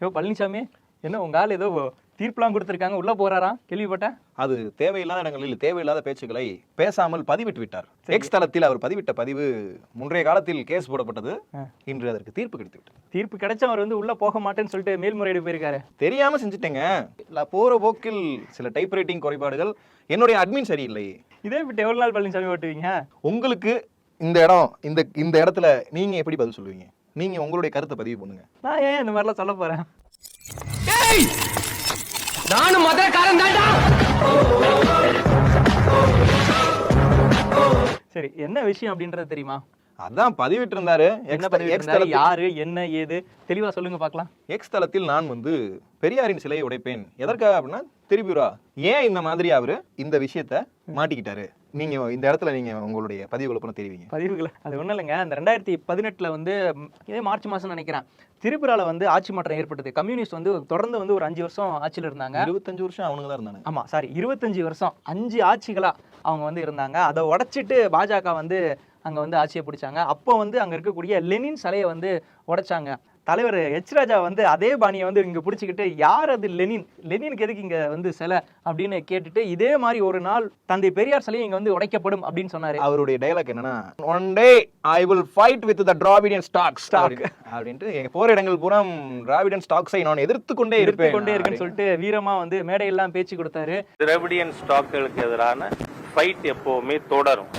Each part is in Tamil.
ஐயோ பழனிசாமி என்ன உங்க ஆள் ஏதோ தீர்ப்புலாம் கொடுத்துருக்காங்க உள்ள போறாராம் கேள்விப்பட்டேன். அது தேவையில்லாத இடங்களில் தேவையில்லாத பேச்சுக்களை பேசாமல் பதிவிட்டு விட்டார். எக்ஸ் தளத்தில் அவர் பதிவிட்ட பதிவு முன்றைய காலத்தில் கேஸ் போடப்பட்டது. இன்று அதற்கு தீர்ப்பு கிடைத்து விட்டது தீர்ப்பு கிடைச்சா அவர் வந்து உள்ள போக மாட்டேன்னு சொல்லிட்டு மேல்முறையீடு போயிருக்காரு. தெரியாம செஞ்சுட்டேங்க. இல்ல, போற போக்கில் சில டைப் ரைட்டிங் குறைபாடுகள். என்னுடைய அட்மின் சரியில்லை. இதே விட்டு எவ்வளவு நாள் பழனிசாமி ஓட்டுவீங்க? உங்களுக்கு இந்த இடம் இந்த இந்த இடத்துல நீங்க எப்படி பதில் சொல்லுவீங்க? நீங்க உங்களுடைய கருத்தை பதிவு பண்ணுங்க. நான் ஏன் இந்த மாதிரிலாம் சொல்ல போறேன்? நானும் மதுரக்காரன் தான்டா! சரி என்ன விஷயம் அப்படின்றது தெரியுமா? அதான் பதிவிட்டு இருந்தாரு யாரு என்ன ஏது? தெளிவா சொல்லுங்க பார்க்கலாம். எக்ஸ் தளத்தில் நான் வந்து பெரியாரின் சிலையை உடைப்பேன். எதற்காக அப்படின்னா திரிபுரா ஏன் இந்த மாதிரி அவரு இந்த விஷயத்த மாட்டிக்கிட்டாரு? நீங்க இந்த இடத்துல நீங்க உங்களுடைய பதிவுகளை பண்ண தெரிவிங்க. பதிவுகளை? அது ஒன்றும் இல்லைங்க. அந்த ரெண்டாயிரத்தி பதினெட்டில் வந்து இதே மார்ச் மாதம் நினைக்கிறேன். திரிபுரால வந்து ஆட்சி மாற்றம் ஏற்பட்டது. கம்யூனிஸ்ட் வந்து தொடர்ந்து வந்து ஒரு அஞ்சு வருஷம் ஆட்சியில் இருந்தாங்க. இருபத்தஞ்சு வருஷம் அவனுங்க தான் இருந்தானுங்க. ஆமா சாரி இருபத்தஞ்சு வருஷம் அஞ்சு ஆட்சிகளா அவங்க வந்து இருந்தாங்க. அதை உடைச்சிட்டு பாஜக வந்து அங்க வந்து ஆட்சியை பிடிச்சாங்க. அப்போ வந்து அங்க இருக்கக்கூடிய லெனின் சிலையை வந்து உடைச்சாங்க. தலைவர் எச் ராஜா வந்து அதே பாணியை வந்து இங்க பிடிச்சிக்கிட்டு யார் அது லெனின்? லெனினுக்கு எதுக்கு இங்க வந்து சிலை? அப்படின்னு கேட்டுட்டு இதே மாதிரி ஒரு நாள் தந்தை பெரியார் சிலையை இங்க வந்து உடைக்கப்படும் அப்படின்னு சொன்னாரு. அவருடைய டைலாக் என்னன்னா one day I will fight with the Dravidian stock Stock. அப்படின்ட்டு எங்க போற இடங்கள் பூரா டிராவிடன் ஸ்டாக்ஸை நான் எதிர்த்து கொண்டே இருப்பேன். கொண்டே இருக்குன்னு சொல்லிட்டு வீரமா வந்து மேடையெல்லாம் பேச்சு கொடுத்தாரு. திராவிடியன் ஸ்டாக்குகளுக்கு எதிரான ஃபைட் எப்பவுமே தொடரும்.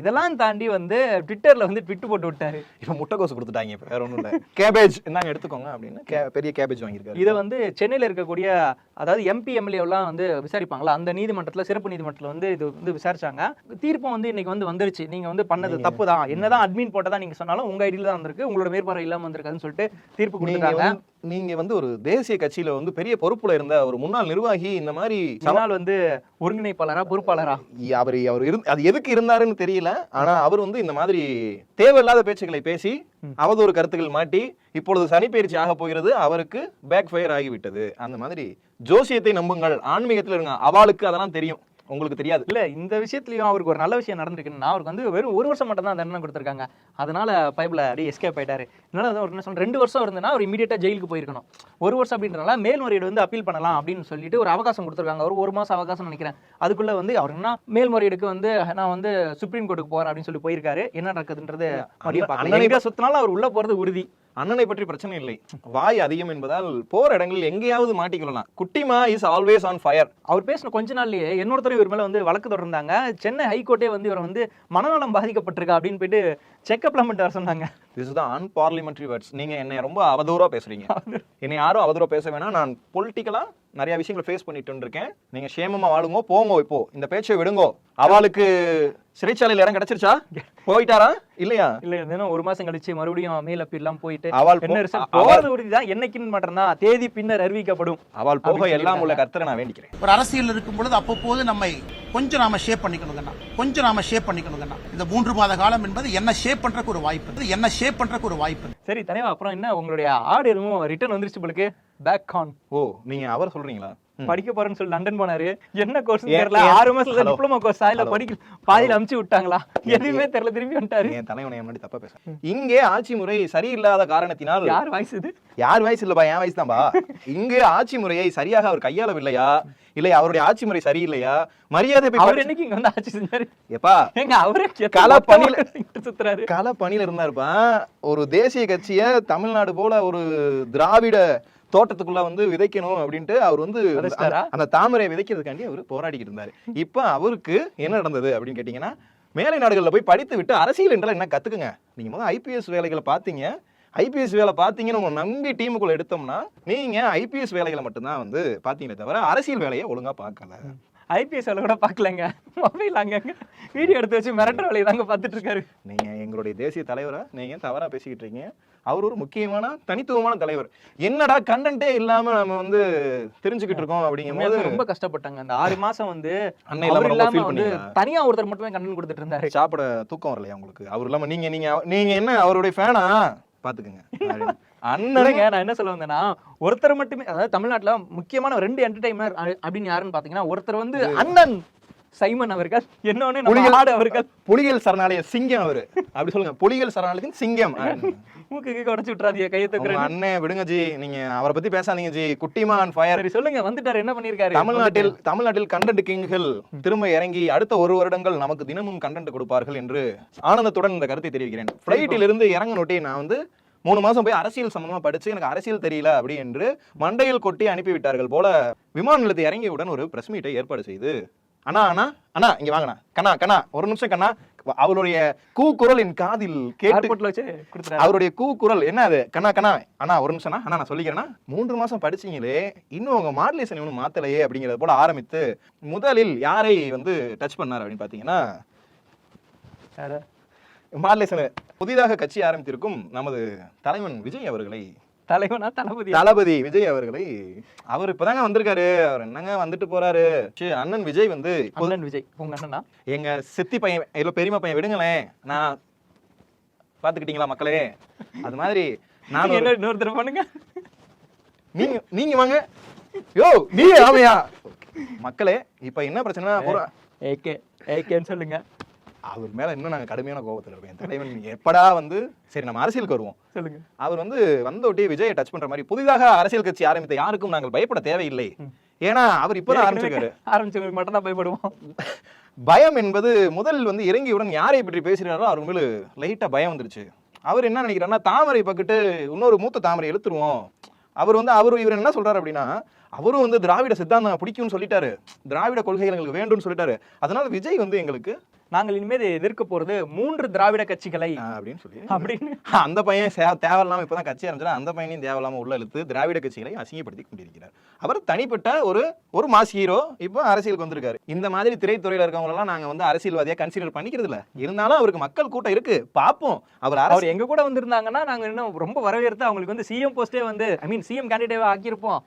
இதெல்லாம் தாண்டி வந்து ட்விட்டர்ல வந்து ட்விட்டு போட்டு விட்டாரு. இப்ப முட்டைக்கோசு கொடுத்துட்டாங்க இப்ப வேற ஒண்ணும் இல்ல. கேபேஜ் இந்தாங்க எடுத்துக்கோங்க அப்படின்னு பெரிய கேபேஜ் வாங்கியிருக்காரு. இதை வந்து சென்னையில் இருக்கக்கூடிய அதாவது எம்பி எம்எல்ஏலாம் வந்து விசாரிப்பாங்களா அந்த நீதிமன்றத்தில் சிறப்பு நீதிமன்றத்தில் வந்து இது வந்து விசாரிச்சாங்க. தீர்ப்பும் வந்து இன்னைக்கு வந்து வந்துருச்சு. நீங்க வந்து பண்ணது தப்பு தான். என்னதான் அட்மின் போட்டதா நீங்க சொன்னாலும் உங்க ஐடியில் தான் வந்திருக்கு. உங்களோட மேற்பார்வை இல்லாம வந்திருக்காதுன்னு சொல்லிட்டு தீர்ப்பு வந்து- நீங்க வந்து ஒரு தேசிய கட்சியில வந்து பெரிய பொறுப்புல இருந்த ஒரு முன்னாள் நிர்வாகி இந்த மாதிரி சவால் வந்து ஒருங்கிணைப்பாளரா பொறுப்பாளரா? அவர் அவர் இருந்து அது எதுக்கு இருந்தாருன்னு தெரியல. ஆனா அவர் வந்து இந்த மாதிரி தேவையில்லாத பேச்சுக்களை பேசி அவதூறு கருத்துக்கள் மாட்டி இப்பொழுது சனிப்பெயர்ச்சி ஆக போகிறது அவருக்கு பேக் ஃபயர் ஆகிவிட்டது. அந்த மாதிரி ஜோசியத்தை நம்புங்கள். ஆன்மீகத்துல இருங்க. அவளுக்கு அதெல்லாம் தெரியும். உங்களுக்கு தெரியாது. இல்ல இந்த விஷயத்துலயும் அவருக்கு ஒரு நல்ல விஷயம் நடந்திருக்குன்னா அவருக்கு வந்து வெறும் ஒரு வருஷம் மட்டும் தான் தண்டனை கொடுத்துருக்காங்க. அதனால பைபிள் அப்படியே எஸ்கேப் ஆயிட்டாரு. அதனால அவர் என்ன சொல்ற ரெண்டு வருஷம் இருந்ததுன்னா அவர் இமீடியட்டா ஜெயிலுக்கு போயிருக்கணும். ஒரு வருஷம் அப்படின்றனால மேல்முறையீடு வந்து அப்பீல் பண்ணலாம் அப்படின்னு சொல்லிட்டு ஒரு அவகாசம் கொடுத்துருக்காங்க. ஒரு ஒரு மாசம் அவகாசம் நினைக்கிறேன். அதுக்குள்ள வந்து அவர் என்ன மேல்முறையீடுக்கு வந்து நான் வந்து சுப்ரீம் கோர்ட்டுக்கு போறேன் அப்படின்னு சொல்லி போயிருக்காரு. என்ன நடக்குதுன்றது சுத்தினாலும் அவர் உள்ள போறது உறுதி. அண்ணனை பற்றி பிரச்சனை இல்லை. வாய் அதிகம் என்பதால் போற இடங்களில் எங்கேயாவது மாட்டிக்கொள்ளலாம். Kuttima is always on fire அவர் பேசின கொஞ்ச நாள்லயே இன்னொருத்தர் இவர் மேல வந்து வழக்கு தொடர்ந்தாங்க. சென்னை ஹைகோர்ட்டே வந்து இவரை வந்து மனநலம் பாதிக்கப்பட்டிருக்கா அப்படின்னு போயிட்டு செக்அப்லாம் பண்ணிட்டு வர சொன்னாங்க. திஸ் தான் அன்பார்லிமெண்ட்ரி வேர்ட்ஸ் நீங்க என்னை ரொம்ப அவதூறா பேசுறீங்க. என்னை யாரும் அவதூறா பேச வேணாம். நான் பொலிட்டிக்கலா நிறைய விஷயங்களை ஃபேஸ் பண்ணிட்டு இருக்கேன். நீங்க சேமமா வாழுங்க போங்க இப்போ. இந்த பேச்சை விடுங்கோ. அவளுக்கு சிறைச்சாலையில் இடம் கிடைச்சிருச்சா? போயிட்டாரா? இல்லையா? இல்ல தினம் ஒரு மாசம் கழிச்சு மறுபடியும் மேல் அப்பீல்லாம் போயிட்டு அவள் என்ன ரிசல்ட் போறது உறுதிதான் என்னைக்குன்னு மட்டும் தான் தேதி பின்னர் அறிவிக்கப்படும். அவள் போக எல்லாம் உள்ள கர்த்தரை நான் வேண்டிக்கிறேன். ஒரு அரசியல் இருக்கும் பொழுது அவ்வப்போது நம்மை கொஞ்சம் நாம ஷேப் பண்ணிக்கணுங்கண்ணா கொஞ்சம் நாம ஷேப் பண்ணிக்கணுங்கண்ணா இந்த மூன்று மாத காலம் என்பது என்ன ஷேப் பண்றதுக்கு ஒரு வாய்ப்பு. என்ன ஷேப் பண்றதுக்கு ஒரு வாய்ப்பு. சரி தலைவா அப்புறம் என்ன? உங்களுடைய ஆடு எதுவும் ரிட்டர்ன் வந்துருச்சு உங்களுக்கு பேக் கான் ஓ நீங்க அவர் சொல்றீங்களா. படிக்க போறேன்னு சொல்லி லண்டன் போனாரு. என்ன கோர்ஸ் தெரியல? ஆறு மாசத்துல. Diploma course Hello. படிக்க பாதியில அமுச்சு விட்டாங்களா? எதுவுமே தெரியல. திரும்பி வந்துட்டாரு. என் தலைவனை முன்னாடி தப்பா பேச இங்கே ஆட்சி முறை சரியில்லாத காரணத்தினால் யார் வாய்ஸ் இது? யார் வயசு இல்லப்பா? என் வயசு தான்பா. இங்கு ஆட்சி முறையை சரியாக அவர் கையாளவில்லையா? இல்லை அவருடைய ஆட்சி முறை சரியில்லையா? மரியாதை அவர் என்னைக்கு இங்க வந்து ஆட்சி செஞ்சாரு? எப்பா ஏங்க அவரே கள பணியில- சுத்துறாரு. கள பணியில இருந்தாருப்பா. ஒரு தேசிய கட்சிய தமிழ்நாடு போல ஒரு திராவிட தோட்டத்துக்குள்ள வந்து விதைக்கணும் அப்படின்ட்டு அவர் வந்து? அந்த- அந்த தாமரை விதைக்கிறதுக்காண்டி அவர் போராடிக்கிட்டு இருந்தாரு. இப்ப அவருக்கு என்ன நடந்தது அப்படின்னு கேட்டீங்கன்னா மேலை நாடுகள்ல போய் படித்து விட்டு அரசியல் என்றால் என்ன கத்துக்குங்க? நீங்க முதல்ல ஐபிஎஸ் வேலைகளை பார்த்தீங்க. ஐபிஎஸ் வேலை பார்த்தீங்கன்னு உங்களை நம்பி டீமுக்குள்ள எடுத்தோம்னா நீங்க ஐபிஎஸ் வேலைகளை மட்டும்தான் வந்து பார்த்தீங்களே தவிர அரசியல் வேலையை ஒழுங்கா பார்க்கல. ஐபிஎஸ் கூட பார்க்கலங்க. மொபைல் அங்கங்க வீடியோ எடுத்து வச்சு மிரட்டுற வேலையை தாங்க பார்த்துட்டு இருக்காரு. நீங்க எங்களுடைய தேசிய தலைவரை நீங்க தவறா பேசிக்கிட்டு இருக்கீங்க? அவர் ஒரு முக்கியமான தனித்துவமான தலைவர். என்னடா கண்டென்ட்டே இல்லாம நம்ம வந்து தெரிஞ்சுக்கிட்டு இருக்கோம் அப்படிங்கும் போது உண்மையாலுமே ரொம்ப கஷ்டப்பட்டாங்க. அந்த ஆறு மாசம் வந்து அண்ணன் இல்லாம வந்து? தனியா ஒருத்தர் மட்டுமே கண்டன் கொடுத்துட்டு இருந்தாரு. சாப்பிட தூக்கம் வரலையா உங்களுக்கு? அவர் இல்லாம நீங்க நீங்க நீங்க என்ன அவருடைய ஃபேனா பாத்துக்குங்க. அண்ணனுங்க நான் என்ன சொல்ல வந்தேன்னா ஒருத்தர் மட்டுமே அதாவது தமிழ்நாட்டுல முக்கியமான ரெண்டு என்டர்டைனர் அப்படின்னு யாருன்னு பாத்தீங்கன்னா ஒருத்தர் வந்து அண்ணன். சைமன் அவர்கள் புலிகள் ஆடு அவர்கள். புலிகள் சரணாலய சிங்கம் அவரு. அப்படி சொல்லுங்க புலிகள் சரணாலயத்தின் சிங்கம். மூக்கு கீக்கு உடச்சு விட்டுறாதீங்க கையை உங்க தூக்குறேன் அண்ணன் விடுங்க ஜி. நீங்க அவரை பத்தி பேசாதீங்க ஜி. குட்டிமான் ஃபயர் சொல்லுங்க வந்துட்டாரு என்ன பண்ணிருக்காரு தமிழ்நாட்டில் தமிழ்நாட்டில் கண்டென்ட் கிங்குகள் திரும்ப இறங்கி அடுத்த ஒரு வருடங்கள் நமக்கு தினமும் கண்டென்ட் கொடுப்பார்கள் என்று ஆனந்தத்துடன் இந்த கருத்தை தெரிவிக்கிறேன். ஃபிளைட்டில் இருந்து இறங்கனொட்டி நான் வந்து மூணு மாசம் போய் அரசியல் சம்பந்தமா படிச்சு எனக்கு அரசியல் தெரியல அப்படி என்று மண்டையில் கொட்டி அனுப்பி விட்டார்கள் போல விமான நிலையத்தை இறங்கியவுடன் ஒரு பிரஸ் மீட்டை ஏற்பாடு செய்து அண்ணா அண்ணா அண்ணா இங்க வாங்கண்ணா. கண்ணா கண்ணா ஒரு நிமிஷம் கண்ணா. அவருடைய கூ குரல் என் காதில் கேட்டு அவருடைய கூ குரல் என்ன அது? கண்ணா கண்ணா அண்ணா ஒரு நிமிஷம் அண்ணா நான் சொல்லிக்கிறேன்னா மூன்று மாசம் படிச்சீங்களே இன்னும் உங்க மாடுலேஷன் இன்னும் மாத்தலையே அப்படிங்கறது போல ஆரம்பித்து முதலில் யாரை வந்து டச் பண்ணார் அப்படின்னு பாத்தீங்கன்னா? மாடுலேஷன் புதிதாக கட்சி ஆரம்பித்திருக்கும் நமது தலைவன் விஜய் அவர்களை தலைவனா தளபதி. தளபதி விஜய் அவர்களை. அவர் இப்பதாங்க வந்திருக்காரு. அவர் என்னங்க வந்துட்டு போறாரு? அண்ணன் விஜய் வந்து அண்ணன் விஜய் உங்க அண்ணனா? எங்க சித்தி பையன் இல்ல பெரியம்மா பையன் விடுங்களேன். நான் பாத்துக்கிட்டீங்களா மக்களே? அது மாதிரி நான் என்ன இன்னொருத்தர் பண்ணுங்க? நீங்க நீங்க வாங்க. யோ நீ ஆமையா? மக்களே இப்ப என்ன பிரச்சனை ஏகே ஏகேன்னு சொல்லுங்க. அவர் மேல இன்னும் நாங்க கடுமையான கோபத்துல இருக்கோம். என் தலைவன் எப்படா வந்து சரி நம்ம அரசியலுக்கு வருவோம். சொல்லுங்க. அவர் வந்து வந்த ஒட்டி விஜயை டச் பண்ற மாதிரி புதிதாக அரசியல் கட்சி ஆரம்பித்த யாருக்கும் நாங்கள் பயப்பட தேவையில்லை. ஏன்னா அவர் இப்பதான் ஆரம்பிச்சிருக்காரு. ஆரம்பிச்சவங்களுக்கு மட்டும் தான் பயப்படுவோம். பயம் என்பது முதல் வந்து இறங்கியவுடன் யாரை பற்றி பேசுகிறாரோ அவர் மேல லைட்டா பயம் வந்துருச்சு. அவர் என்ன நினைக்கிறாருன்னா தாமரை பக்கிட்டு இன்னொரு மூத்த தாமரை எழுத்துருவோம். அவர் வந்து அவர் இவர் என்ன சொல்றாரு அப்படின்னா அவரும் வந்து திராவிட சித்தாந்தம் பிடிக்கும்னு சொல்லிட்டாரு. திராவிட கொள்கைகள் எங்களுக்கு வேண்டும்னு சொல்லிட்டாரு. அதனால விஜய் வந்து எங்களுக்கு நாங்கள் இனிமேல் எதிர்க்க போறது மூன்று திராவிட கட்சிகளை. அப்படின்னு சொல்லி. அப்படின்னு. அந்த பையன் சே- தேவையில்லாம இப்பதான் கட்சி ஆரம்பிச்சா அந்த பையனையும் தேவையில்லாம உள்ள இழுத்து திராவிட கட்சிகளை அசிங்கப்படுத்தி கொண்டிருக்கிறார். அவர் தனிப்பட்ட ஒரு ஒரு மாஸ் ஹீரோ இப்போ அரசியலுக்கு வந்திருக்காரு. இந்த மாதிரி திரைத்துறையில இருக்கவங்க எல்லாம் நாங்க வந்து அரசியல்வாதியா கன்சிடர் பண்ணிக்கிறது இல்ல இருந்தாலும் அவருக்கு மக்கள் கூட்டம் இருக்கு. பாப்போம். அவர் அவர் எங்க கூட வந்திருந்தாங்கன்னா நாங்க இன்னும் ரொம்ப வரவேற்று அவங்களுக்கு வந்து சிஎம் போஸ்டே வந்து ஐ மீன் சிஎம் கேண்டிடேட் ஆக்கியிருப்போம்.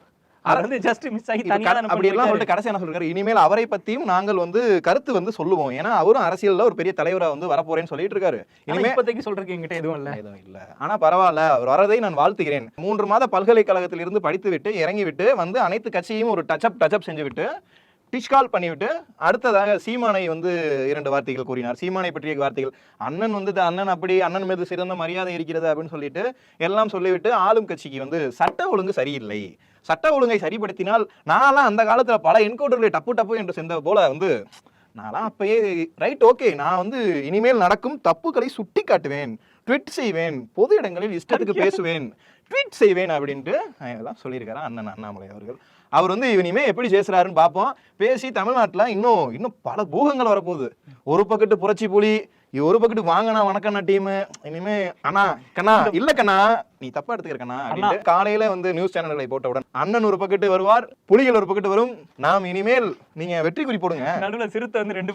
அது ஜஸ்ட் மிஸ் ஆகி அப்படி எல்லாம். சொல்லிட்டு கடைசி என்ன சொல்றாரு? இனிமேல் அவரை பத்தியும் நாங்கள் வந்து கருத்து வந்து சொல்லுவோம். ஏன்னா அவரும் அரசியல்ல ஒரு பெரிய தலைவரா வந்து வரப்போறேன்னு சொல்லிட்டு இருக்காரு. ஆனா இனிமே இப்போதைக்கு சொல்றதுக்கு என்கிட்ட எதுவும் இல்ல. எதுவும் இல்ல. ஆனா பரவாயில்ல. அவர் வரதை நான் வாழ்த்துகிறேன். மூன்று மாத பல்கலைக்கழகத்தில் இருந்து படித்து விட்டு இறங்கி விட்டு வந்து அனைத்து கட்சியும் ஒரு டச்சப் டச்சப் செஞ்சு விட்டு டிஷ்கால் பண்ணிவிட்டு அடுத்ததாக சீமானை வந்து இரண்டு வார்த்தைகள் கூறினார். சீமானை பற்றிய வார்த்தைகள் அண்ணன் வந்து அண்ணன் அப்படி அண்ணன் மீது சிறந்த மரியாதை இருக்கிறது அப்படின்னு சொல்லிட்டு எல்லாம் சொல்லிவிட்டு ஆளும் கட்சிக்கு வந்து சட்ட ஒழுங்கு சரியில்லை. சட்ட ஒழுங்கை சரிப்படுத்தினால் நான்லாம் அந்த காலத்துல பல என்கவுண்டர்களை டப்பு டப்பு என்று சென்ற போல வந்து நான்லாம் அப்பயே ரைட் ஓகே நான் வந்து இனிமேல் நடக்கும் தப்புகளை சுட்டி காட்டுவேன் ட்வீட் செய்வேன் பொது இடங்களில் இஷ்டத்துக்கு பேசுவேன் ட்வீட் செய்வேன் அப்படின்ட்டு இதெல்லாம் சொல்லியிருக்காரு அண்ணன் அண்ணாமலை அவர்கள். அவர் வந்து இனிமே எப்படி பேசுறாருன்னு பார்ப்போம் பேசி தமிழ்நாட்டுல இன்னும் இன்னும் பல பூகங்கள் வரப்போகுது. ஒரு பக்கத்து புரட்சி புலி இது ஒரு பக்கத்து வாங்கண்ணா வணக்கண்ணா டீம் இனிமே அண்ணா கண்ணா இல்ல கண்ணா நீ தப்பா எடுத்துக்கிற கண்ணா அப்படின்ட்டு காலையில வந்து நியூஸ் சேனல்களை போட்டவுடன் அண்ணன் ஒரு பக்கத்து வருவார் புலிகள் ஒரு பக்கத்து வரும். நாம் இனிமேல் நீங்க வெற்றி குறி போடுங்க. நடுவுல சிறுத்தை வந்து ரெண்டு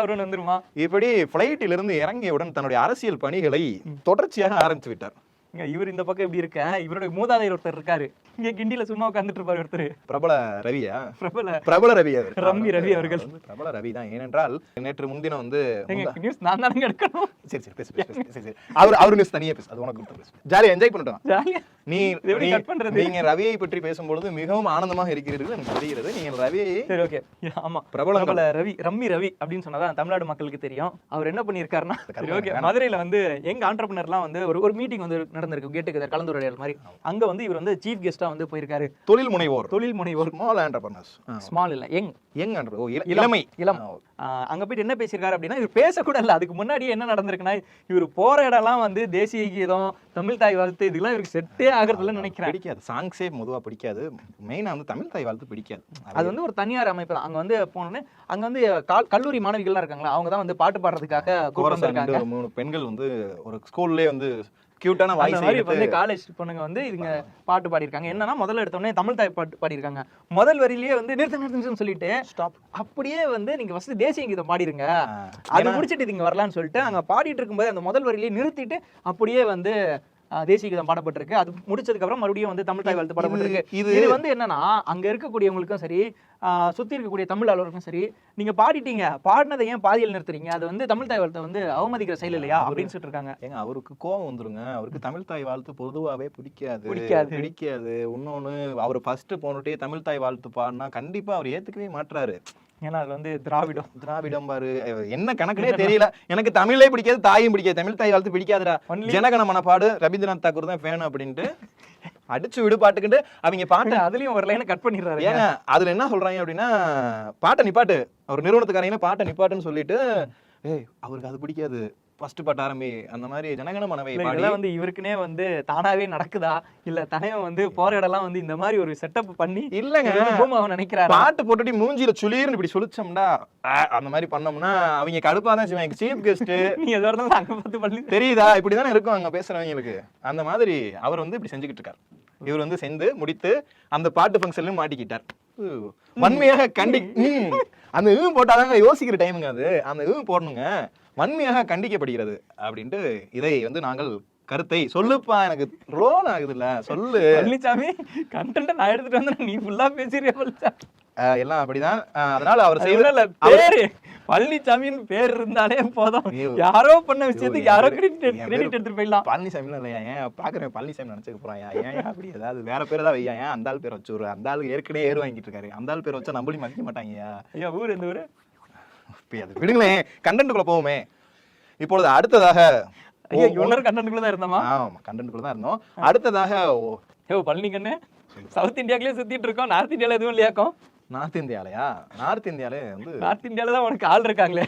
வருவேன் வந்துருமா? இப்படி பிளைட்டில் இருந்து இறங்கியவுடன் தன்னுடைய அரசியல் பணிகளை தொடர்ச்சியாக ஆரம்பித்து விட்டார். இங்க இவர் இந்த பக்கம் இப்படி இருக்க? இவருடைய மூதாதையர் ஒருத்தர் இருக்காரு. இங்க கிண்டில சும்மா உட்காந்துட்டு இருப்பாரு ஒருத்தர். பிரபல ரவியா? பிரபல. பிரபல ரவி அவர். ரம்மி ரவி அவர்கள். பிரபல ரவி தான். ஏனென்றால் நேற்று முன்தினம் வந்து நியூஸ் நான் தானங்க எடுக்கணும்? சரி சரி பேசு பேசு, சரி அவர் அவர் நியூஸ் தனியா பேசு. அது உனக்கு கொடுத்து பேசு. ஜாலியா என்ஜாய் பண்ணிட்டோம். ஜாலியா? நீ எப்படி? நீங்க ரவியை பற்றி பேசும்பொழுது மிகவும் ஆனந்தமாக இருக்கிறீர்கள் எனக்கு தெரிகிறது. நீங்கள் ரவியை சரி ஓகே ஆமா. பிரபலங்கள். பிரபல ரவி ரம்மி ரவி அப்படின்னு சொன்னதான் தமிழ்நாடு மக்களுக்கு தெரியும். அவர் என்ன பண்ணியிருக்காருன்னா? ஓகே. மதுரையில வந்து எங்க ஆண்டர்பனர்லாம் வந்து ஒரு ஒரு மீட்டிங் வந்து நடந்திருக்கு. கேட் டுகெதர் கலந்துரையாடல் மாதிரி. அங்க வந்து இவர் வந்து சீஃப் கெஸ்டா வந்து போயிருக்காரு. தொழில் முனைவோர். தொழில் முனைவோர் ஸ்மால் ஆண்டர்பனர்ஸ் ஸ்மால் இல்ல யங். யங் இளமை. இளம். அங்க போயிட்டு என்ன பேசியிருக்காரு அப்படின்னா இவர் பேசக்கூட இல்ல அதுக்கு முன்னாடி என்ன நடந்திருக்குன்னா இவர் போற இடம்லாம் வந்து தேசிய கீதம் தமிழ் தாய் வாழ்த்து இதெல்லாம் இவருக்கு செட்டே ஆகுறதுல நினைக்கிறேன். பிடிக்காது. சாங்ஸே பொதுவா பிடிக்காது. மெயினா வந்து தமிழ் தாய் வாழ்த்து பிடிக்காது. அது வந்து ஒரு தனியார் அமைப்பு தான். அங்க வந்து போனோன்னே அங்க வந்து கால்- கல்லூரி மாணவிகள்லாம் இருக்காங்களா அவங்க தான் வந்து பாட்டு பாடுறதுக்காக கூப்பிட்டு மூணு பெண்கள் வந்து ஒரு ஸ்கூல்லே வந்து கியூட்டான வாய்ஸ் மாதிரி வந்து காலேஜ் பொண்ணுங்க வந்து இதுங்க பாட்டு பாடியிருக்காங்க. என்னன்னா முதல்ல எடுத்தோடனே தமிழ் தாய் பாட்டு பாடியிருக்காங்க. முதல் வரியிலேயே வந்து நிறுத்த நிறுத்துன்னு சொல்லிட்டு ஸ்டாப் அப்படியே வந்து நீங்க ஃபர்ஸ்ட் தேசிய கீதம் பாடிருங்க. அது முடிச்சிட்டு நீங்க வரலாம்னு சொல்லிட்டு அங்க பாடிட்டு இருக்கும்போது அந்த முதல் வரியிலேயே நிறுத்திட்டு அப்படியே வந்து தேசிய கீதம் பாடப்பட்டிருக்கு. அது முடிச்சதுக்கு அப்புறம் மறுபடியும் வந்து தமிழ் தாய் வாழ்த்து பாடப்பட்டிருக்கு. இது- இது வந்து என்னன்னா அங்க இருக்கக்கூடியவங்களுக்கும் சரி சுத்தி இருக்கக்கூடிய தமிழ் ஆளுநருக்கும் சரி நீங்க பாடிட்டீங்க. பாடினதை ஏன் பாதியில் நிறுத்துறீங்க? அது வந்து தமிழ் தாய் வாழ்த்தை வந்து அவமதிக்கிற செயல் இல்லையா? அப்படின்னு சொல்லிட்டு இருக்காங்க. ஏங்க அவருக்கு கோவம் வந்துருங்க. அவருக்கு தமிழ் தாய் வாழ்த்து பொதுவாவே பிடிக்காது. பிடிக்காது. பிடிக்காது. இன்னொன்னு அவர் ஃபர்ஸ்ட் போனுட்டே தமிழ் தாய் வாழ்த்து பாடினா கண்டிப்பா அவர் ஏத்துக்கவே மாட்றாரு. ஏன்னா அது வந்து திராவிடம். திராவிடம் பாரு. என்ன கணக்குனே தெரியல. எனக்கு தமிழே பிடிக்காது தாயும் பிடிக்காது தமிழ் தாய் வாழ்த்து பிடிக்காதுடா. ஜனகண மனப்பாடு ரவீந்திரநாத் தாக்கூர் தான் ஃபேன் அப்படின்ட்டு அடிச்சு விடு பாட்டுக்கிட்டு அவங்க பாட்டு அதுலயும் ஒரு லைனை கட் பண்ணிடுறாரு ஏங்க அதுல என்ன சொல்றாங்க அப்படின்னா பாட்டை நிப்பாட்டு. ஒரு நிறுவனத்துக்காரங்க பாட்டை நிப்பாட்டுன்னு சொல்லிட்டு ஏய் அவருக்கு அது பிடிக்காது. ஃபர்ஸ்ட் பாட்டு ஆரம்பி அந்த மாதிரி ஜனகண மனவை இல்ல, பாடி இதெல்லாம் வந்து இவருக்குனே வந்து தானாவே நடக்குதா? இல்ல தலைவன் வந்து போற இடம்லாம் வந்து இந்த மாதிரி ஒரு செட்டப் பண்ணி இல்லங்க. அவன் நினைக்கிறாரு? பாட்டு போட்டுட்டு மூஞ்சில சுளீர்னு இப்படி சொல்லிச்சோம்டா அந்த மாதிரி பண்ணோம்னா அவங்க கடுப்பா தான் செய்வாங்க. சீஃப் கெஸ்ட் நீ எதா இருந்தாலும் அங்க பார்த்து பண்ணி. தெரியுதா? இப்படிதானே இருக்கும் அங்க பேசுறவங்களுக்கு அந்த மாதிரி அவர் வந்து இப்படி செஞ்சுக்கிட்டு இருக்கார். இவர் வந்து செஞ்சு முடித்து அந்த பாட்டு ஃபங்க்ஷன்லயும் மாட்டிக்கிட்டார். வன்மையாக கண்டி. அந்த இவன் போட்டாதாங்க யோசிக்கிற டைமுங்க அது. அந்த இவன் போடணுங்க. வன்மையாக கண்டிக்கப்படுகிறது அப்படின்ட்டு இதை வந்து நாங்கள் கருத்தை சொல்லுப்பா எனக்கு ரோன் ஆகுதுல்ல. சொல்லு. பழனிசாமி கண்டென்ட் நான் எடுத்துட்டு வந்தேன் நீ ஃபுல்லா பேசுறியா பழனிசாமி எல்லாம் அப்படிதான். அதனால அவர் இல்ல, பேரு. பழனிசாமின்னு பேர் இருந்தாலே போதும். யாரோ பண்ண விஷயத்துக்கு யாரோ கிரெடிட் கிரெடிட் பேரு எடுத்துட்டு போயிடலாம். பழனிசாமி இல்லையா ஏன்? பாக்குறேன் பழனிசாமி நினைச்சுக்க போறான். ஏன் அப்படி ஏதாவது வேற பேர் தான் வையா? ஏன்? அந்த ஆள் பேர் வச்சு அந்த ஆளு ஏற்கனவே ஏறு வாங்கிட்டு இருக்காரு. அந்த ஆள் பேர் வச்சா நம்மளையும் மதிக்க மாட்டாங்கயா ஐயா ஊர் இந்த ஊரு? இப்ப அது விடுங்களேன் கண்டென்ட்டுக்குள்ள போவோமே. இப்பொழுது அடுத்ததாக ஐயா இவ்வளவு கண்டென்ட்குள்ள தான் இருந்தோமா? ஆமா கண்டென்ட்டுக்குள்ள தான் இருந்தோம். அடுத்ததாக ஓ, பழனி கண்ணு. சவுத் இந்தியாக்குள்ளே சுத்திட்டு இருக்கோம். நார்த் இந்தியால எதுவும் இல்லையாக்கும்? நார்த் இந்தியாலயா நார்த் இந்தியாலே வந்து நார்த் இந்தியால தான் உனக்கு ஆள் இருக்காங்களே.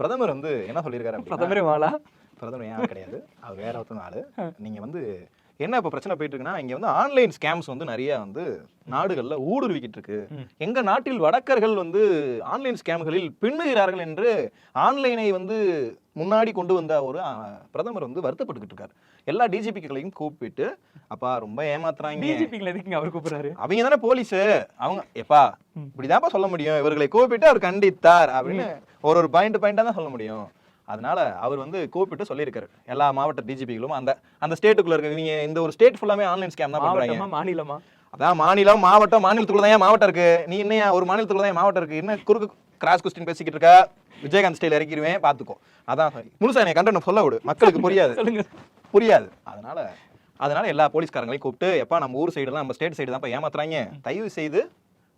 பிரதமர் வந்து என்ன சொல்லியிருக்காரு பிரதமரே வாழா பிரதமர் ஏன் கிடையாது. அவர் வேற ஒருத்தன் ஆளு. நீங்க வந்து என்ன இப்ப பிரச்சனை போயிட்டு இருக்குன்னா இங்க வந்து ஆன்லைன் ஸ்கேம்ஸ் வந்து நிறைய வந்து நாடுகள்ல ஊடுருவிக்கிட்டு இருக்கு எங்க நாட்டில் வடக்கர்கள் வந்து ஆன்லைன் ஸ்கேம்களில் பின்னுகிறார்கள் என்று ஆன்லைனை வந்து முன்னாடி கொண்டு வந்த ஒரு பிரதமர் வந்து வருத்தப்பட்டுக்கிட்டு இருக்காரு எல்லா டிஜிபிக்களையும் கூப்பிட்டு அப்பா ரொம்ப ஏமாத்துறாங்க. டிஜிபிங்களை எதுக்குங்க அவர் கூப்பிடுறாரு? அவங்க தானே போலீஸ். அவங்க எப்பா இப்படிதான்ப்பா சொல்ல முடியும். இவர்களை கூப்பிட்டு அவர் கண்டித்தார். அப்படின்னு ஒரு ஒரு பாயிண்ட் பாயிண்டா தான் சொல்ல முடியும். அதனால அவர் வந்து கூப்பிட்டு சொல்லியிருக்காரு. எல்லா மாவட்ட டிஜிபிகளும் அந்த அந்த ஸ்டேட்டுக்குள்ள இருக்க நீங்க இந்த ஒரு ஸ்டேட் ஃபுல்லாமே ஆன்லைன் ஸ்கேம் தான் பண்றாங்க. மாநிலமா? அதான் மாநிலம் மாவட்டம் மாநிலத்துக்குள்ள தான் ஏன் மாவட்டம் இருக்கு? நீ என்னையா ஒரு மாநிலத்துக்குள்ள தான் மாவட்டம் இருக்கு? என்ன குறுக்கு கிராஸ் கொஸ்டின் பேசிக்கிட்டு இருக்க? விஜயகாந்த் ஸ்டைல் இறக்கிடுவேன் பாத்துக்கோ அதான் சரி. முழுசா என்னை கண்டனம் சொல்ல விடு. மக்களுக்கு புரியாது. புரியாது. அதனால அதனால எல்லா போலீஸ்காரங்களையும் கூப்பிட்டு எப்பா நம்ம ஊர் சைடுலாம் நம்ம ஸ்டேட் சைடு தான் ஏமாத்துறாங்க. தயவு செய்து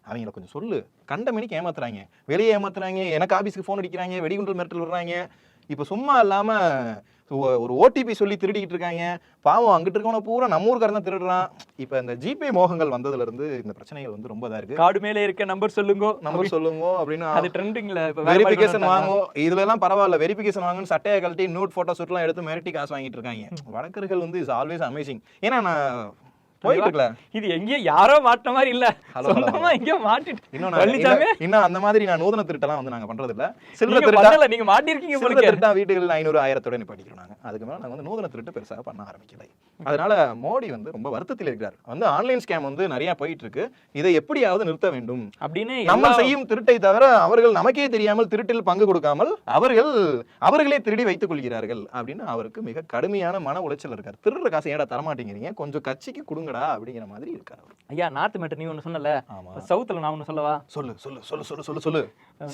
அவங்கள கொஞ்சம் சொல்லு. கண்ட மணிக்கு ஏமாத்துறாங்க. வெளியே ஏமாத்துறாங்க. எனக்கு ஆபீஸ்க்கு ஃபோன் அடிக்கிறாங்க. வெடிகுண்டல் மிரட்டல் விடுறாங்க. இப்போ சும்மா இல்லாம ஒ- ஒரு ஓடிபி சொல்லி திருடிக்கிட்டு இருக்காங்க. பாவம் அங்கிட்டு இருக்கவன பூரா நம்ம ஊருக்காரன் தான் திருடுறான். இப்போ இந்த ஜிபே மோகங்கள் வந்ததுல இருந்து இந்த பிரச்சனைகள் வந்து ரொம்ப இதா இருக்கு. காடு மேலே இருக்க நம்பர் சொல்லுங்க. நம்பர் சொல்லுங்க அப்படின்னு அது ட்ரெண்டிங்ல இப்ப வெரிஃபிகேஷன் வாங்கும் இதுல எல்லாம் பரவாயில்ல. வெரிஃபிகேஷன் வாங்குன்னு சட்டையை கழட்டி நோட் போட்டோ எல்லாம் எடுத்து மிரட்டி காசு வாங்கிட்டு இருக்காங்க. வடக்கர்கள் வந்து இஸ் ஆல்வேஸ் அமேசிங் ஏன்னா நான் போயிட்டு இது எங்கேயோ யாரோ மாட்ட மாதிரி இல்ல. சொந்தமா எங்கேயோ மாட்டிட்டு. இன்னும் அந்த மாதிரி நான் நூதன திருட்டெல்லாம் வந்து நாங்க பண்றது இல்ல சில்லற திருட்டா நீங்க மாட்டிருக்கீங்க சில்லற திருட்டா வீடுகள் ஐநூறு ஆயிரத்தோட நிப்பாட்டிக்கிறோம் நாங்க. அதுக்கு மேல நாங்க வந்து நூதன திருட்டு பெருசாக பண்ண ஆரம்பிக்கலை. அதனால மோடி வந்து ரொம்ப வருத்தத்தில் இருக்கிறார். வந்து ஆன்லைன் ஸ்கேம் வந்து நிறைய போயிட்டு இருக்கு இதை எப்படியாவது நிறுத்த வேண்டும். அப்படின்னு நம்ம செய்யும் திருட்டை தவிர அவர்கள் நமக்கே தெரியாமல் திருட்டில் பங்கு கொடுக்காமல் அவர்கள் அவர்களே திருடி வைத்துக் கொள்கிறார்கள் அப்படின்னு அவருக்கு மிக கடுமையான மன உளைச்சல் இருக்கார். திருடுற காசை ஏடா தரமாட்டேங்கிறீங்க? கொஞ்சம் கட்சிக்கு கொடுங்கடா அப்படிங்கிற மாதிரி இருக்கார் ஐயா நார்த் மேட்டர் நீ ஒண்ணு சொன்னல? சவுத்துல நான் ஒண்ணு சொல்லவா? சொல்லு சொல்லு சொல்லு சொல்லு சொல்லு சொல்லு.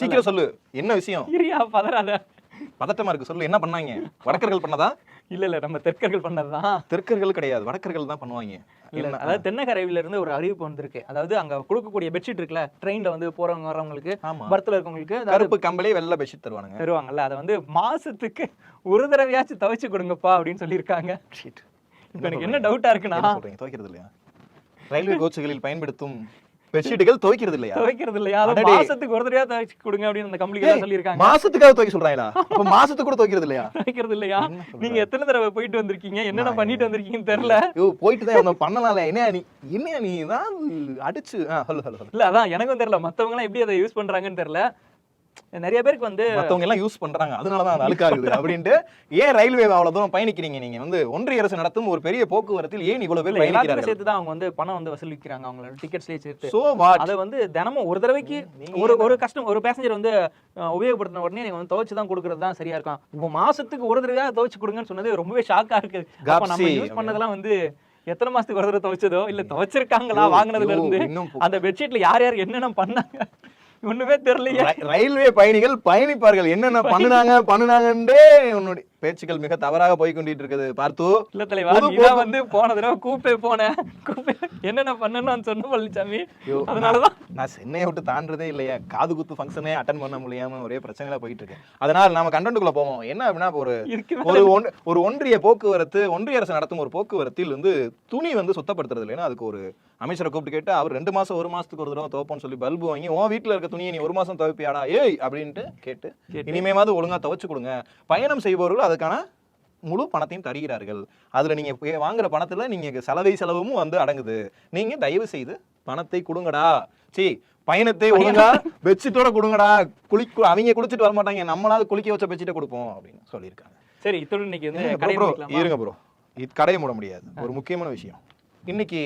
சீக்கிரம் சொல்லு. என்ன விஷயம்? இரியா பதறாத. பதட்டமா இருக்கு. சொல்லு என்ன பண்ணாங்க? வடக்கர்கள் பண்ணதா? இல்ல இல்ல நம்ம தெற்கர்கள் பண்ணதுதான் தெற்கர்கள் கிடையாது. வடக்கர்கள் தான் பண்ணுவாங்க. இல்ல? அதாவது தென்னக்கரையில இருந்து ஒரு அறிவிப்பு வந்திருக்கு. அதாவது அங்க கொடுக்கக்கூடிய பெட்ஷீட் இருக்குல்ல ட்ரெயின்ல வந்து போறவங்க வரவங்களுக்கு பர்த்ல இருக்கவங்களுக்கு கருப்பு கம்பளி வெள்ளை பெட்ஷீட் தருவானுங்க. தருவாங்கல்ல அதை வந்து மாசத்துக்கு ஒரு தடவையாச்சும் துவைச்சு கொடுங்கப்பா அப்படின்னு சொல்லியிருக்காங்க. இப்ப எனக்கு என்ன டவுட்டா இருக்குன்னா? சொல்றீங்க? துவைக்கிறது இல்லையா? ரயில்வே கோச்சுகளில் பயன்படுத்தும் பெட்ஷீட்டுகள் துவைக்கிறது இல்லையா? துவைக்கிறது இல்லையா? அது. மாசத்துக்கு ஒரு தடவையா துவைச்சு கொடுங்க அப்படின்னு அந்த கம்பெனிக்கு சொல்லியிருக்காங்க. மாசத்துக்காக துவைக்க சொல்றாங்களா? அப்ப மாசத்துக்கு கூட துவைக்கிறது இல்லையா? துவைக்கிறது இல்லையா? நீங்க எத்தனை தடவை போயிட்டு வந்திருக்கீங்க? என்னென்ன பண்ணிட்டு வந்திருக்கீங்கன்னு தெரியல. ஐயோ போயிட்டு தான் ஒண்ணு பண்ணலாம்ல. என்ன நீ என்ன நீ தான் அடிச்சு சொல்லு சொல்லு இல்ல அதான் எனக்கும் தெரியல. மத்தவங்க எல்லாம் எப்படி அதை யூஸ் பண்றாங்கன்னு தெரியல. நிறைய பேருக்கு வந்து மத்தவங்க எல்லாம் யூஸ் பண்றாங்க. அதனாலதான் அது அழுக்காகுது அப்படின்ட்டு ஏன் ரயில்வே அவ்வளவு தூரம் பயணிக்கிறீங்க நீங்க? வந்து ஒன்றிய அரசு நடத்தும் ஒரு பெரிய போக்குவரத்தில் ஏன் இவ்வளவு பேர் பயணிக்கிறார்கள்? சேர்த்து தான் அவங்க வந்து பணம் வந்து வசூலிக்கிறாங்க. அவங்களோட டிக்கெட்ஸ்லயே சேர்த்து. வாட் அதை வந்து தினமும் ஒரு தடவைக்கு ஒரு ஒரு கஸ்டம் ஒரு பேசஞ்சர் வந்து உபயோகப்படுத்தின உடனே நீங்க வந்து துவைச்சு தான் கொடுக்கறது தான் சரியா இருக்கும். இப்போ மாசத்துக்கு ஒரு தடவை துவைச்சு கொடுங்கன்னு சொன்னது ரொம்பவே ஷாக்கா இருக்கு நம்ம. யூஸ் பண்ணதெல்லாம் வந்து எத்தனை மாசத்துக்கு ஒரு தடவை துவைச்சதோ? இல்ல துவைச்சிருக்காங்களா? வாங்குனதுல இருந்து? அந்த பெட்ஷீட்ல யார் யார் என்னென்ன பண்ணாங்க? ஒண்ணுமே தெரியலையே. ரயில்வே பயணிகள் பயணிப்பார்கள். என்னென்ன பண்ணுனாங்க பண்ணுனாங்கன்றே உன்னுடைய பேச்சுக்கள் மிக தவறாக போய் கொண்டிட்டு இருக்குது. பார்த்து இல்ல தலைவா நீதான் வந்து போன தடவை கூப்பே போனேன் கூப்பே என்னென்ன பண்ணணும்னு சொன்ன பழனிசாமி அதனாலதான் நான் சென்னையை விட்டு தாண்டதே இல்லையா. காது குத்து ஃபங்க்ஷனே அட்டன் பண்ண முடியாம ஒரே பிரச்சனையில போயிட்டு இருக்கு அதனால நாம கண்டென்ட்டுக்குள்ள போவோம். என்ன அப்படின்னா ஒரு ஒரு ஒன்- ஒரு ஒன்றிய போக்குவரத்து ஒன்றிய அரசு நடத்தும் ஒரு போக்குவரத்தில் வந்து துணி வந்து சுத்தப்படுத்துறது இல்லைன்னா அதுக்கு ஒரு அமைச்சரை கூப்பிட்டு கேட்டு அவர் ரெண்டு மாசம் ஒரு மாசத்துக்கு ஒரு தடவை துவைப்போம்னு சொல்லி பல்பு வாங்கி உன் வீட்டுல இருக்க துணியை நீ ஒரு மாசம் துவைப்பியாடா? ஏய்! அப்படின்ட்டு கேட்டு கேட்டு. இனிமேவாவது ஒழுங்கா துவைச்சு கொடுங்க. பயணம் செய்பவர்கள் அதுக்கான முழு பணத்தையும் தருகிறார்கள். அதுல நீங்க போய் வாங்குற பணத்துல நீங்க செலவை செலவும் வந்து அடங்குது. நீங்க தயவு செய்து பணத்தை கொடுங்கடா. சீ பயணத்தை ஒழுங்கா பெட்ஷீட்டோட கொடுங்கடா. குளிக்கு அவங்க குளிச்சுட்டு வர மாட்டாங்க. நம்மளாவது குளிக்க வச்ச பெட்ஷீட்டை கொடுப்போம் அப்படின்னு சொல்லியிருக்காங்க. சரி இத்துடன் இன்னைக்கு வந்து? இருங்க ப்ரோ இது கடையை மூட முடியாது. ஒரு முக்கியமான விஷயம். இன்னைக்கு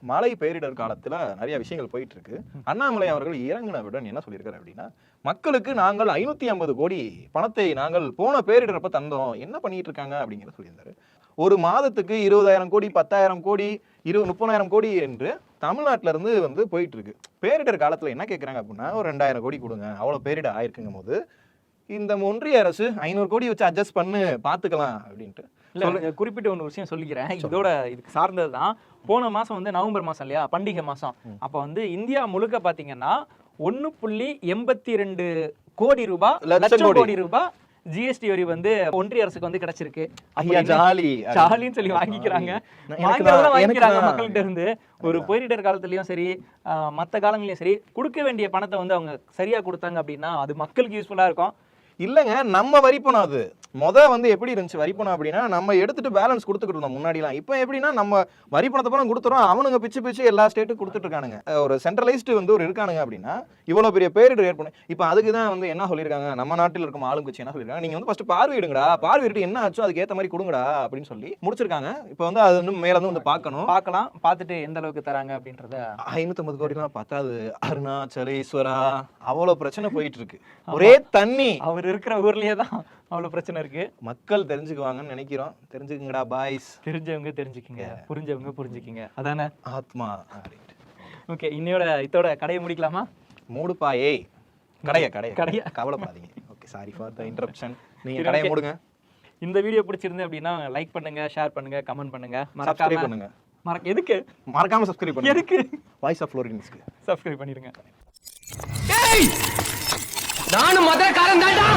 மழை பேரிடர் காலத்துல நிறைய விஷயங்கள் போயிட்டு இருக்கு அண்ணாமலை அவர்கள் இறங்கினவுடன் என்ன சொல்லியிருக்காரு அப்படின்னா மக்களுக்கு நாங்கள் ஐநூத்தி ஐம்பது கோடி பணத்தை நாங்கள் போன பேரிடரப்ப தந்தோம். என்ன பண்ணிட்டு இருக்காங்க அப்படிங்கிறத சொல்லியிருந்தாரு. ஒரு மாதத்துக்கு இருபதாயிரம் கோடி பத்தாயிரம் கோடி இரு முப்பதாயிரம் கோடி என்று தமிழ்நாட்டில இருந்து வந்து போயிட்டு இருக்கு பேரிடர் காலத்துல என்ன கேட்கறாங்க அப்படின்னா ஒரு ரெண்டாயிரம் கோடி கொடுங்க அவ்வளவு பேரிடர் ஆயிருக்குங்கும் போது இந்த ஒன்றிய அரசு ஐநூறு கோடி வச்சு அட்ஜஸ்ட் பண்ணு பாத்துக்கலாம் அப்படின்ட்டு. இல்ல குறிப்பிட்ட ஒன்று விஷயம் சொல்லிக்கிறேன். இதோட இதுக்கு சார்ந்தது தான். போன மாசம் வந்து நவம்பர் மாசம் இல்லையா? பண்டிகை மாசம். அப்ப வந்து இந்தியா முழுக்க பாத்தீங்கன்னா ஒண்ணு புள்ளி எண்பத்தி ரெண்டு கோடி ரூபாய் லட்சம் கோடி. ரூபாய் ஜிஎஸ்டி வரி வந்து ஒன்றிய அரசுக்கு வந்து கிடைச்சிருக்கு. ஐயா ஜாலி. ஜாலின்னு சொல்லி வாங்கிக்கிறாங்க. வாங்கிக்கிறாங்க. மக்கள்கிட்ட இருந்து. ஒரு பேரிடர் காலத்துலயும் சரி மத்த காலங்களையும் சரி கொடுக்க வேண்டிய பணத்தை வந்து அவங்க சரியா கொடுத்தாங்க அப்படின்னா அது மக்களுக்கு யூஸ்ஃபுல்லா இருக்கும். இல்லங்க நம்ம வரி பணம் அது. மொத வந்து எப்படி இருந்துச்சு வரி பணம் அப்படின்னா நம்ம எடுத்துட்டு பேலன்ஸ் கொடுத்துக்கிட்டு இருந்தோம் முன்னாடிலாம். இப்போ எப்படின்னா நம்ம வரி பணத்தை பணம் கொடுத்துறோம் அவனுங்க பிச்சு பிச்சு எல்லா ஸ்டேட்டுக்கும் கொடுத்துட்டு இருக்கானுங்க. ஒரு சென்ட்ரலைஸ்டு வந்து ஒரு இருக்கானுங்க அப்படின்னா இவ்வளவு பெரிய பேரிடர் ஏற்படும். இப்போ அதுக்கு தான் வந்து என்ன சொல்லியிருக்காங்க நம்ம நாட்டில் இருக்கும் ஆளுங்கட்சி என்ன சொல்லியிருக்காங்க நீங்க வந்து ஃபர்ஸ்ட் பார்வையிடுங்கடா பார்வையிட்டு என்ன ஆச்சோ அதுக்கு ஏத்த மாதிரி கொடுங்கடா அப்படின்னு சொல்லி முடிச்சிருக்காங்க. இப்போ வந்து அது வந்து மேல வந்து பார்க்கணும். பார்க்கலாம். பார்த்துட்டு எந்த அளவுக்கு தராங்க அப்படின்றத. ஐநூத்தம்பது கோடிலாம் பத்தாது அருணாச்சலேஸ்வரா அவ்வளவு பிரச்சனை போயிட்டு இருக்கு. ஒரே தண்ணி. அவர் இருக்கிற ஊர்லயே தான் அவ்வளவு பிரச்சனை இருக்கு. மக்கள் தெரிஞ்சுக்குவாங்கன்னு நினைக்கிறோம். தெரிஞ்சுக்குங்கடா பாய்ஸ் தெரிஞ்சவங்க தெரிஞ்சுக்கிங்க. புரிஞ்சவங்க புரிஞ்சுக்கிங்க. அதானே? ஆத்மா. ஓகே இன்னையோட இதோட கடையை முடிக்கலாமா? மூடுப்பா ஏய். கடைய கடைய. கடைய. கவலைப்படாதீங்க. Okay sorry for the interruption நீங்க சரி, கடையை. மூடுங்க. இந்த வீடியோ பிடிச்சிருந்து அப்படின்னா லைக் பண்ணுங்க ஷேர் பண்ணுங்க கமெண்ட் பண்ணுங்க. மறக்காம பண்ணுங்க. மறக்க எதுக்கு? மறக்காம சப்ஸ்கிரைப் பண்ணுங்க. எதுக்கு? வாய்ஸ் ஆஃப் ஃப்ளோரின்ஸ்க்கு சப்ஸ்கிரைப் பண்ணிடுங்க. நானும் மதுரக்காரன் தான்டா